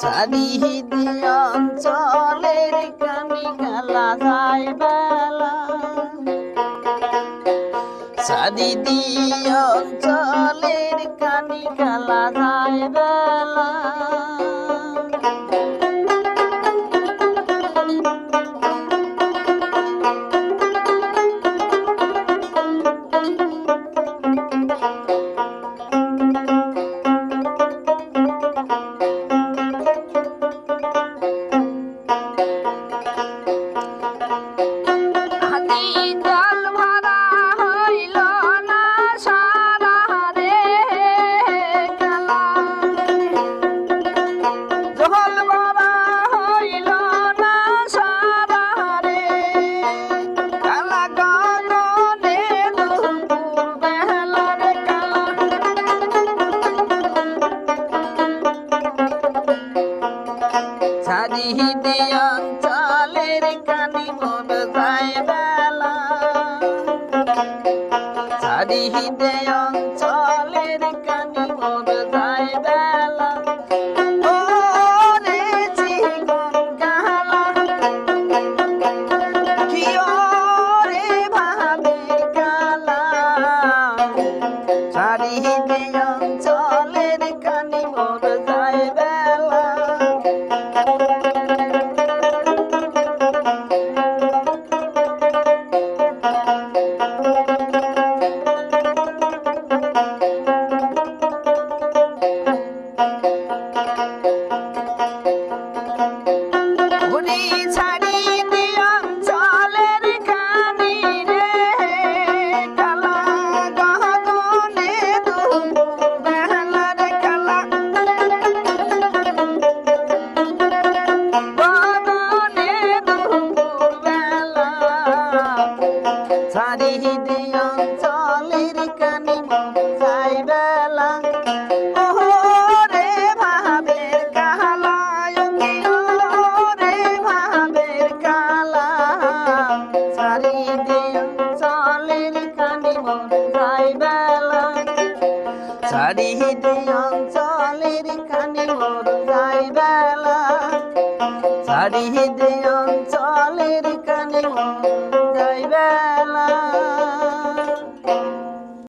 চারিদি অঞ্চলের কানি খেলা যায় বেলা। চারিদি অঞ্চলের কানি খেলা যায় বেলা। চারিদিকে অঞ্চলের কানি মন যায় বেলা। চারিদিকে অঞ্চলের কানি মন যায় বেলা। চারিদিকে দিয়াম জলের কানি যাই বেলা ওহো রে ভাবের কালায় কি রে ভাবের কালা। সারি দিও চলের কানি মন যাই বেলা সারি দিও